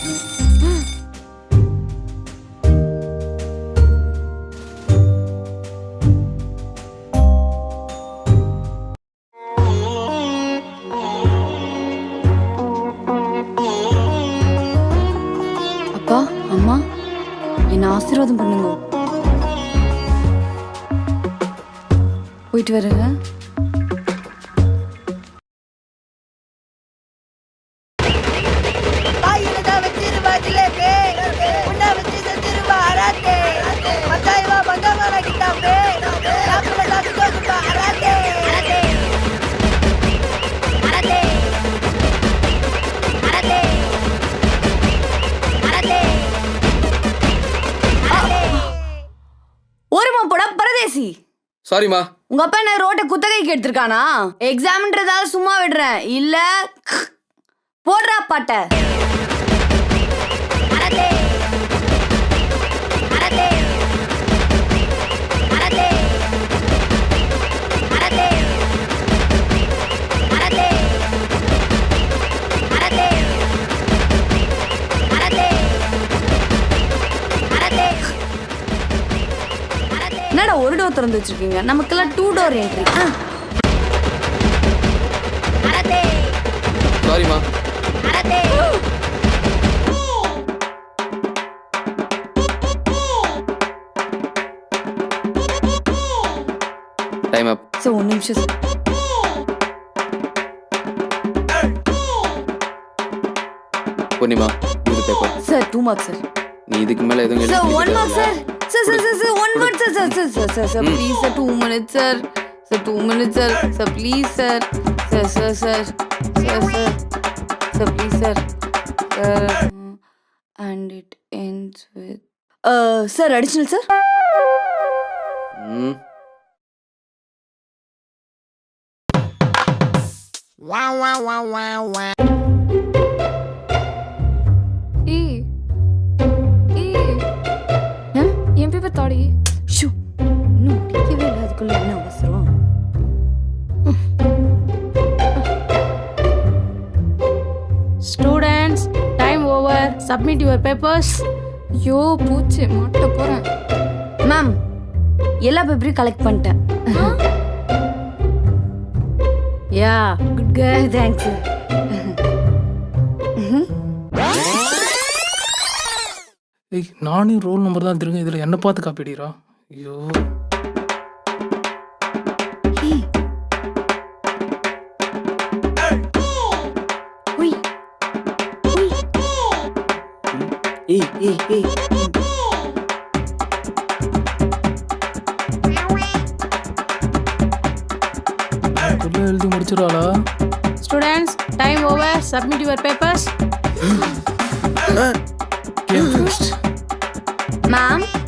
அப்பா அம்மா என்ன ஆசீர்வாதம் பண்ணுங்க. போயிட்டு வரேங்க. போடா பரதேசி சாரிம்மா உங்க அப்பா என்ன ரோட்டை குத்தகைக்கு எடுத்திருக்கானா? எக்ஸாம்ன்றதால சும்மா விடுறேன். இல்ல போடுறா பாட்ட. என்னடா ஒரு டோர் திறந்து வச்சிருக்கீங்க? நமக்கெல்லாம் to door entry time up sir ஒரு நிமிஷம் sir. Paper sir two marks sir. நீ இதுக்கு மேல எதுவும் sir one mark sir. Sir sir sir sir one word sir sir sir sir sir sir please sir two minutes sir sir two minutes sir sir please sir sir sir sir sir sir sir please sir sir and it ends with sir additional sir hmm ஏய் தாடி. Shoe இன்னும் முடிக்கவே இல்லை. அதுக்குள்ள என்ன அவசரம்? Students time over submit your papers ஐயோ பூச்சி மாட்ட போறேன். மேம் எல்லா பேப்பரையும் கலெக்ட் பண்ணிட்டேன். யா குட் கேர்ள் தேங்க்ஸ் ஏய் நானே ரோல் நம்பர் தான் திருங்க இதில் என்ன பார்த்து காப்பி அடிக்கிறா? ஐயோ. ஏய். ஏய் ஏய் எழுதி முடிச்சிடாளா students time over submit your papers ma'am